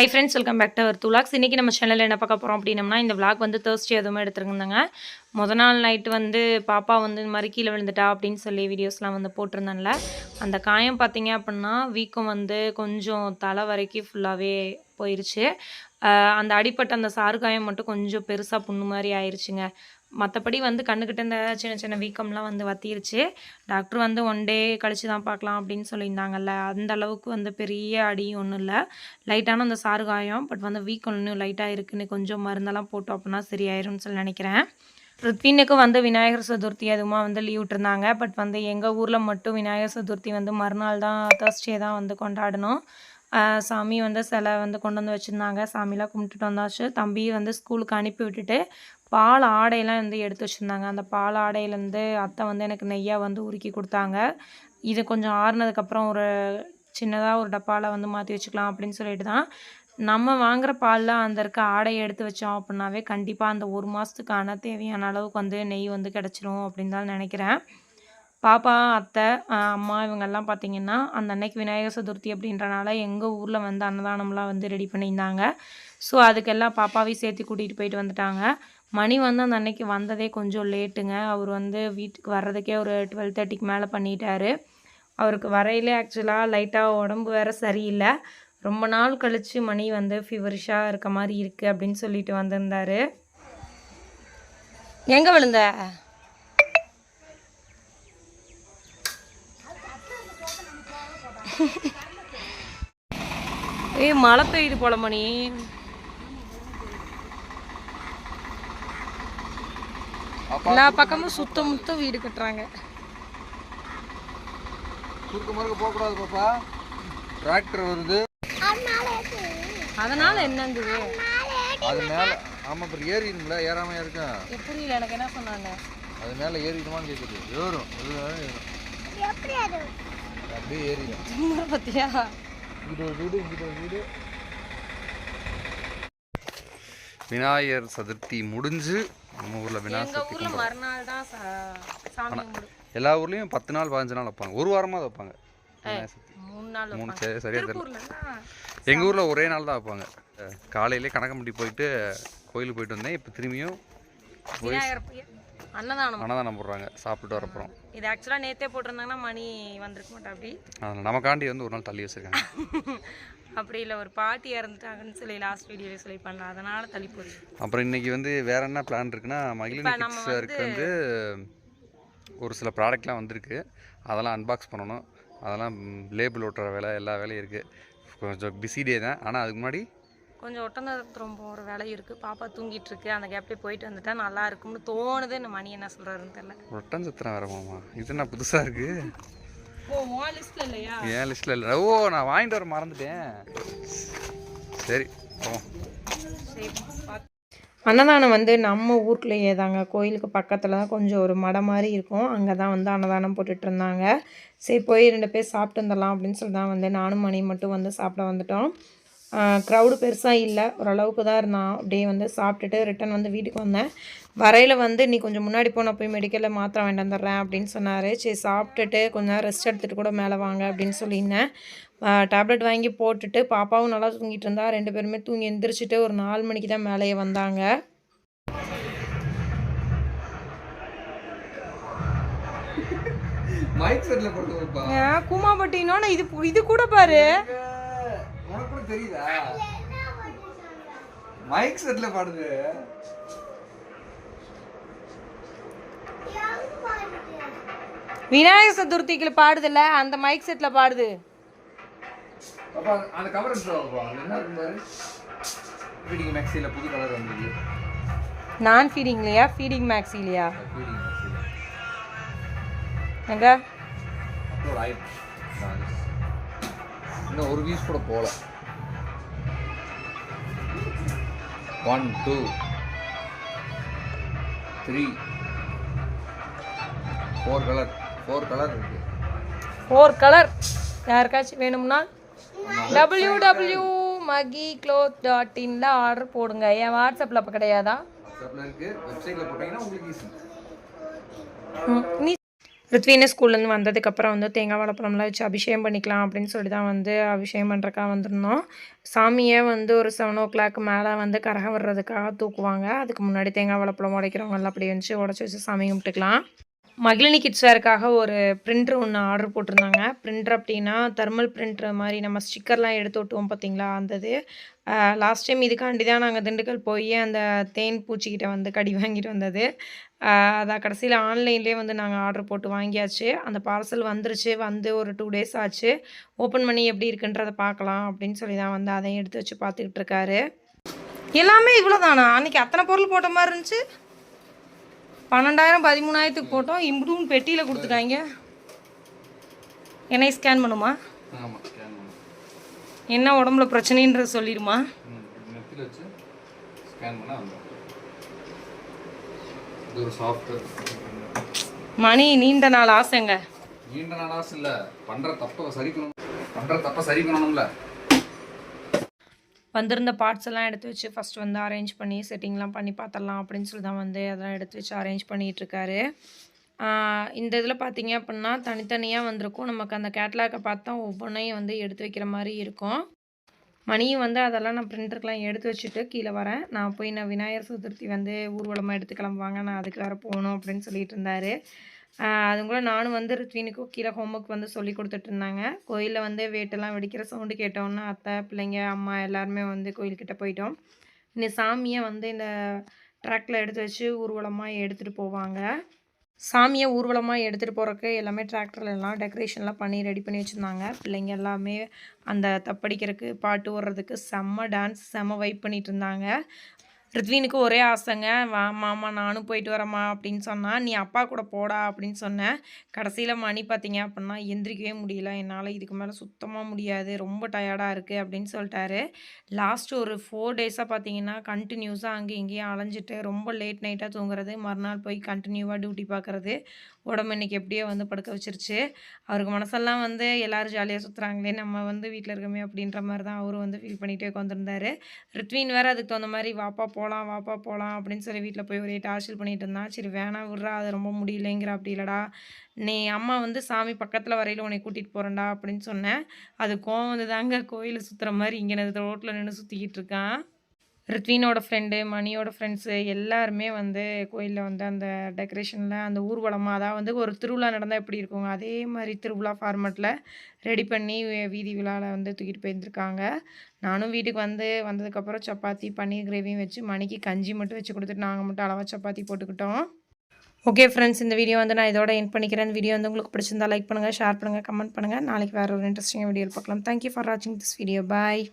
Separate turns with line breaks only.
Hi friends welcome back to our துலாக்ஸ் இன்றைக்கி நம்ம சேனலில் என்ன பார்க்க போகிறோம் அப்படின்னம்னா இந்த விளாக் வந்து தேர்ஸ்டே எதுவுமே எடுத்துருந்தாங்க முத நாள் நைட்டு வந்து பாப்பா வந்து இந்த மாதிரி கீழே விழுந்துட்டா அப்படின்னு சொல்லி வீடியோஸ்லாம் வந்து போட்டிருந்தேன்ல. அந்த காயம் பார்த்தீங்க அப்படின்னா வீக்கம் வந்து கொஞ்சம் தலை வரைக்கும் ஃபுல்லாகவே போயிருச்சு. அந்த அடிப்பட்ட அந்த சாறுகாயம் மட்டும் கொஞ்சம் பெருசாக புண்ணு மாதிரி ஆயிருச்சுங்க. மற்றபடி வந்து கண்ணுக்கிட்ட இந்த சின்ன சின்ன வீக்கம்லாம் வந்து வத்திருச்சு. டாக்டர் வந்து ஒன் டே கழிச்சு தான் பார்க்கலாம் அப்படின்னு சொல்லியிருந்தாங்கல்ல. அந்த அளவுக்கு வந்து பெரிய அடி ஒன்றும் இல்லை. லைட்டான அந்த சாறு காயம் பட் வந்து வீக்கம் இன்னும் லைட்டாக இருக்குன்னு கொஞ்சம் மருந்தெல்லாம் போட்டோம் அப்படின்னா சரியாயிரும்னு சொல்லி நினைக்கிறேன். ருத்வினுக்கு வந்து விநாயகர் சதுர்த்தி அதுவுமா வந்து லீவ் விட்டுருந்தாங்க. பட் வந்து எங்கள் ஊரில் மட்டும் விநாயகர் சதுர்த்தி வந்து மறுநாள் தான் தேர்ஸ்டே தான் வந்து கொண்டாடணும். சாமி வந்து சிலை வந்து கொண்டு வந்து வச்சுருந்தாங்க. சாமிலாம் கும்பிட்டுட்டு வந்தாச்சு. தம்பி வந்து ஸ்கூலுக்கு அனுப்பி விட்டுட்டு பால் ஆடையெல்லாம் வந்து எடுத்து வச்சுருந்தாங்க. அந்த பால் ஆடையிலேருந்து அத்தை வந்து எனக்கு நெய்யாக வந்து உருக்கி கொடுத்தாங்க. இது கொஞ்சம் ஆறுனதுக்கப்புறம் ஒரு சின்னதாக ஒரு டப்பாவில் வந்து மாற்றி வச்சுக்கலாம் அப்படின்னு சொல்லிட்டு தான் நம்ம வாங்குகிற பாலில் அந்த இருக்க ஆடையை எடுத்து வச்சோம் அப்படின்னாவே கண்டிப்பாக அந்த ஒரு மாதத்துக்கான தேவையான அளவுக்கு வந்து நெய் வந்து கிடச்சிரும் அப்படின்னு தான் நினைக்கிறேன். பாப்பா அத்தை அம்மா இவங்கெல்லாம் பார்த்தீங்கன்னா அந்த அன்னைக்கு விநாயகர் சதுர்த்தி அப்படின்றனால எங்கள் ஊரில் வந்து அன்னதானம்லாம் வந்து ரெடி பண்ணியிருந்தாங்க. ஸோ அதுக்கெல்லாம் பாப்பாவையும் சேர்த்து கூட்டிகிட்டு போயிட்டு வந்துட்டாங்க. மணி வந்து அந்த அன்னைக்கு வந்ததே கொஞ்சம் லேட்டுங்க. அவர் வந்து வீட்டுக்கு வர்றதுக்கே ஒரு டுவெல் தேர்ட்டிக்கு மேலே பண்ணிட்டாரு. அவருக்கு வரையிலே ஆக்சுவலாக லைட்டாக உடம்பு வேற சரியில்லை. ரொம்ப நாள் கழித்து மணி வந்து ஃபீவரிஷாக இருக்க மாதிரி இருக்குது அப்படின்னு சொல்லிட்டு வந்திருந்தாரு. எங்கே விழுந்த? ஏய் மழை பெய்யுது போல மணி. எல்லா பக்கமும் சுத்த முத்த வீடு கட்டுறாங்க.
குறுக்க மறுக்க போகக்கூடாது பாப்பா. டிராக்டர் வருது.
அதனால என்னங்குது?
அது மேலே ஆமாம் அப்புறம் ஏறிடுங்களா ஏறாம இருக்கும்
எப்படி இல்லை எனக்கு என்ன சொன்னாங்க?
அது மேலே ஏறிடுமான்னு கேட்குது ஏறும் ஏறும் அப்படியே ஏறிடும்.
பத்தியா?
இங்கிட்ட ஒரு வீடு இங்கிட்ட ஒரு வீடு. விநாயகர் சதுர்த்தி முடிஞ்சு நம்ம ஊரில் விநாயகர்
எங்க
சதுர்த்தி
மறுநாள் தான் சா- சாமி கும்பிடு.
எல்லா ஊர்லேயும் பத்து நாள் பதினஞ்சு நாள் வைப்பாங்க. ஒரு வாரமாக வைப்பாங்க. விநாயகர் சதுர்த்தி.
மூணு நாள்
மூணு
வைப்பாங்க.
சரி சரியா தெரியல.
திருப்பூர்லலாம்
எங்கள் ஊரில் ஒரே நாள் தான் வைப்பாங்க. காலையிலே கணக்கம்பட்டி போயிட்டு கோயிலுக்கு போயிட்டு வந்தேன். இப்போ திரும்பியும்
அன்னதானம்.
அன்னதானம் போடுறாங்க. சாப்பிட்டுட்டு வரப்போகிறோம்
இது ஆக்சுவலா நேத்தே போட்டிருந்தாங்கன்னா மணி வந்திருக்க மாட்டா அப்படி.
நமக்காண்டி வந்து ஒரு நாள் தள்ளி வச்சிருக்காங்க.
அப்படி இல்லை ஒரு பாட்டி இறந்துட்டாங்கன்னு சொல்லி லாஸ்ட் வீடியோவில் சொல்லி பண்ணலாம் அதனால தள்ளி போகுது
அப்புறம் இன்னைக்கு வந்து வேற என்ன பிளான் இருக்குன்னா மகிழினி கிட்ஸ் சாருக்கு வந்து ஒரு சில ப்ராடக்ட்லாம் வந்திருக்கு. அதெல்லாம் அன்பாக்ஸ் பண்ணணும். அதெல்லாம் லேபிள் ஒட்டுற வேலை எல்லா வேலையும் இருக்குது கொஞ்சம் பிஸி டே தான். ஆனால் அதுக்கு முன்னாடி
கொஞ்சம் ஒட்டந்தரம் போகிற வேலை இருக்கு. பாப்பா தூங்கிட்டு இருக்கு அந்த கேப்லேயே போயிட்டு வந்துட்டா நல்லா இருக்கும்னு தோணுது. இந்த மணி என்ன சொல்றாருன்னு தெரியல.
ரொட்டன் சத்திரம் வேற மாமா. இது என்ன புதுசாக இருக்குது
ஓ உன் லிஸ்ட்ல இல்லையா?
ஏன் லிஸ்ட்டில் இல்லை. ஓ நான் வாங்கிட்டு வர மறந்துட்டேன். சரி
அன்னதானம் வந்து நம்ம ஊருக்குள்ளேயே தாங்க. கோயிலுக்கு பக்கத்தில் தான் கொஞ்சம் ஒரு மடை மாதிரி இருக்கும். அங்கே தான் வந்து அன்னதானம் போட்டுட்டு இருந்தாங்க. சரி போய் ரெண்டு பேர் சாப்பிட்டு வந்துடலாம் அப்படின்னு சொல்லி தான் வந்து நானும் மணி மட்டும் வந்து சாப்பிட வந்துட்டோம். க்ரௌடு பெருசாக இல்லை. ஓரளவுக்கு தான் இருந்தான். அப்படியே வந்து சாப்பிட்டுட்டு ரிட்டன் வந்து வீட்டுக்கு வந்தேன். வரையில் வந்து நீ கொஞ்சம் முன்னாடி போன போய் மெடிக்கலில் மாத்திரை வாங்கிட்டு வந்துடுறேன் அப்படின்னு சொன்னார். சரி சாப்பிட்டுட்டு கொஞ்ச நேரம் ரெஸ்ட் எடுத்துகிட்டு கூட மேலே வாங்க அப்படின்னு சொல்லியிருந்தேன். டேப்லெட் வாங்கி போட்டுட்டு பாப்பாவும் நல்லா தூங்கிட்டு இருந்தா. ரெண்டு பேருமே தூங்கி எந்திரிச்சிட்டு ஒரு நாலு மணிக்கு தான் மேலேயே வந்தாங்க.
மைக் போட்டு வைப்பா
கூமாப்பட்டினோட இது இது கூட பாரு.
உனக்கு தெரியுதா மைக் செட்டில் பாடுது.
விநாயகர் சதுர்த்திக்கு பாடுதுல்ல அந்த மைக் செட்ல பாடுது.
அப்பா அந்த கவர் எடுத்துருவாப்பா என்ன ஃபீடிங் மேக்ஸியில் புது கலர் வந்துருக்கு.
நான் ஃபீடிங்லையா ஃபீடிங் மேக்ஸிலையா
ஃபீடிங் மேக்ஸியில்
எங்க?
அப்லோட் ஆயிடுச்சு நான் இன்னும் ஒரு வீஸ் கூட போகல. One two three four colour four colour இருக்கு.
ஃபோர் கலர் யாருக்காச்சும் வேணும்னா W W Magi cloth dot இன்ல order போடுங்க. என் வாட்ஸ்அப்பில் அப்போ கிடையாதா?
வாட்ஸ்அப்பில் இருக்கு. வெப்சைட்டில் போட்டீங்கன்னா உங்களுக்கு ஈஸி
நீ ரித்வினு ஸ்கூல்லேருந்து வந்ததுக்கப்புறம் வந்து தேங்காய் வாழைப்பழம்லாம் வச்சு அபிஷேகம் பண்ணிக்கலாம் அப்படின்னு சொல்லி தான் வந்து அபிஷேகம் பண்ணுறக்கா வந்திருந்தோம். சாமியை வந்து ஒரு செவன் ஓ கிளாக் மேலே வந்து கரகம் வர்றதுக்காக தூக்குவாங்க. அதுக்கு முன்னாடி தேங்காய் வாழைப்பழம் உடைக்கிறவங்கெல்லாம் அப்படி வந்து உடச்சி வச்சு சாமி கும்பிட்டுக்கலாம். மகிழினி கிட்ஸ் ஒரு பிரிண்டர் ஒன்று ஆர்டர் போட்டிருந்தாங்க. பிரிண்டர் அப்படின்னா தெர்மல் பிரிண்டர் மாதிரி நம்ம ஸ்டிக்கர்லாம் எடுத்து ஒட்டுவோம் பார்த்தீங்களா அந்த இது லாஸ்ட் டைம் இதுக்காண்டி தான் நாங்கள் திண்டுக்கல் போய் அந்த தேன் பூச்சிக்கிட்ட வந்து கடி வாங்கிட்டு வந்தது. அதான் கடைசியில் ஆன்லைன்லேயே வந்து நாங்கள் ஆர்டர் போட்டு வாங்கியாச்சு. அந்த பார்சல் வந்துருச்சு. வந்து ஒரு டூ டேஸ் ஆச்சு. ஓப்பன் பண்ணி எப்படி இருக்குன்றதை பார்க்கலாம் அப்படின்னு சொல்லி தான் வந்து அதையும் எடுத்து வச்சு பார்த்துக்கிட்டு இருக்காரு. எல்லாமே இவ்வளோ தானா அன்றைக்கி அத்தனை பொருள் போட்ட மாதிரி இருந்துச்சு. பன்னெண்டாயிரம் பதிமூணாயிரத்துக்கு போட்டோம். இம்புடும் பெட்டியில் கொடுத்துட்டாங்க. என்னை ஸ்கேன் பண்ணுமா? என்ன உடம்புல பிரச்சனைன்றது சொல்லிடுமா? மணி நீண்ட நாள் ஆசைங்க.
நீண்ட நாளாசு இல்லை. பண்ணுற தப்பை சரி பண்ணணும் பண்ணுற தப்பை சரி பண்ணணும்ல
வந்திருந்த பார்ட்ஸ் எல்லாம் எடுத்து வச்சு ஃபர்ஸ்ட் வந்து அரேஞ்ச் பண்ணி செட்டிங்லாம் பண்ணி பார்த்துடலாம் அப்படின்னு சொல்லி தான் வந்து அதெல்லாம் எடுத்து வச்சு அரேஞ்ச் பண்ணிகிட்டு இருக்காரு. இந்த இதில் பார்த்தீங்க அப்படின்னா தனித்தனியாக வந்திருக்கும். நமக்கு அந்த கேட்லாக்கை பார்த்தா ஒவ்வொன்றையும் வந்து எடுத்து வைக்கிற மாதிரி இருக்கும். மணியும் வந்து அதெல்லாம் நான் பிரிண்டருக்கெலாம் எடுத்து வச்சுட்டு கீழே வரேன். நான் போய் நான் விநாயகர் சதுர்த்தி வந்து ஊர்வலமாக எடுத்து கிளம்புவாங்க நான் அதுக்கு வேறு போகணும் அப்படின்னு சொல்லிட்டு இருந்தாரு. ஆஹ் அதுவும் கூட நானும் வந்து ரித்வினுக்கும் கீழே ஹோம்ஒர்க் வந்து சொல்லி கொடுத்துட்டு இருந்தாங்க கோயிலில் வந்து வேட்டெல்லாம் வெடிக்கிற சவுண்டு கேட்டோன்னே அத்தை பிள்ளைங்க அம்மா எல்லாருமே வந்து கோயில்கிட்ட போயிட்டோம். இந்த சாமியை வந்து இந்த ட்ராக்டில் எடுத்து வச்சு ஊர்வலமாக எடுத்துகிட்டு போவாங்க. சாமியை ஊர்வலமாக எடுத்துகிட்டு போகிறக்கு எல்லாமே டிராக்டர்லாம் டெக்கரேஷன்லாம் பண்ணி ரெடி பண்ணி வச்சுருந்தாங்க. பிள்ளைங்க எல்லாமே அந்த தப்படிக்கிறதுக்கு பாட்டு ஓடுறதுக்கு செம்ம டான்ஸ் செம்ம வைப் பண்ணிகிட்டு இருந்தாங்க. ரித்வினுக்கு ஒரே ஆசைங்க. வா மாமா நானும் போயிட்டு வரேம்மா அப்படின்னு சொன்னால் நீ அப்பா கூட போடா அப்படின்னு சொன்னேன் கடைசியில் மணி பார்த்தீங்க அப்படின்னா எந்திரிக்கவே முடியல. என்னால் இதுக்கு மேலே சுத்தமாக முடியாது. ரொம்ப டயர்டாக இருக்குது அப்படின்னு சொல்லிட்டாரு. லாஸ்ட் ஒரு ஃபோர் டேஸாக பார்த்தீங்கன்னா கண்டினியூஸாக அங்கேயும் இங்கேயும் அலைஞ்சிட்டு ரொம்ப லேட் நைட்டாக தூங்குறது மறுநாள் போய் கண்டினியூவாக டியூட்டி பார்க்குறது உடம்பு இன்னைக்கு எப்படியோ வந்து படுக்க வச்சிருச்சு. அவருக்கு மனசெல்லாம் வந்து எல்லோரும் ஜாலியாக சுற்றுறாங்களே நம்ம வந்து வீட்டில் இருக்கமே அப்படின்ற மாதிரி தான் அவரும் வந்து ஃபீல் பண்ணிகிட்டே உட்காந்துருந்தாரு ரித்வின் வேறு அதுக்கு தகுந்த மாதிரி வாப்பா போகலாம் வாப்பா போகலாம் அப்படின்னு சொல்லி வீட்டில் போய் ஒரே டார்ச்சல் பண்ணிகிட்டு இருந்தான் சரி வேணாம் விட்றா அது ரொம்ப முடியலைங்கிற அப்படி இல்லடா. நீ அம்மா வந்து சாமி பக்கத்தில் வரையில் உன்னை கூட்டிகிட்டு போகிறேன்டா அப்படின்னு சொன்னேன். அது கோவம் வந்து தாங்க கோயிலை சுற்றுற மாதிரி இங்கே ரோட்டில் நின்று சுற்றிக்கிட்டு இருக்கான் ரித்வினோட ஃப்ரெண்டு மணியோட ஃப்ரெண்ட்ஸு எல்லாருமே வந்து கோயிலில் வந்து அந்த டெக்கரேஷனில் அந்த ஊர்வலமாக அதாவது வந்து ஒரு திருவிழா நடந்தால் எப்படி இருக்குங்க? அதே மாதிரி திருவிழா ஃபார்மெட்டில் ரெடி பண்ணி வீதி விழாவில் வந்து தூக்கிட்டு போயிருந்துருக்காங்க. நானும் வீட்டுக்கு வந்து வந்ததுக்கப்புறம் சப்பாத்தி பன்னீர் கிரேவியும் வச்சு மணிக்கு கஞ்சி மட்டும் வச்சு கொடுத்துட்டு நாங்கள் மட்டும் அளவாக சப்பாத்தி போட்டுக்கிட்டோம். ஓகே ஃப்ரெண்ட்ஸ் இந்த வீடியோ வந்து நான் இதோட என் பண்ணிக்கிறேன். வீடியோ வந்து உங்களுக்கு பிடிச்சிருந்தா லைக் பண்ணுங்கள் ஷேர் பண்ணுங்கள் கமெண்ட் பண்ணுங்கள் நாளைக்கு வேறு ஒரு இன்ட்ரெஸ்டிங்காக வீடியோ பார்க்கலாம். தேங்க்யூ ஃபார் வாட்சிங் திஸ் வீடியோ பாய்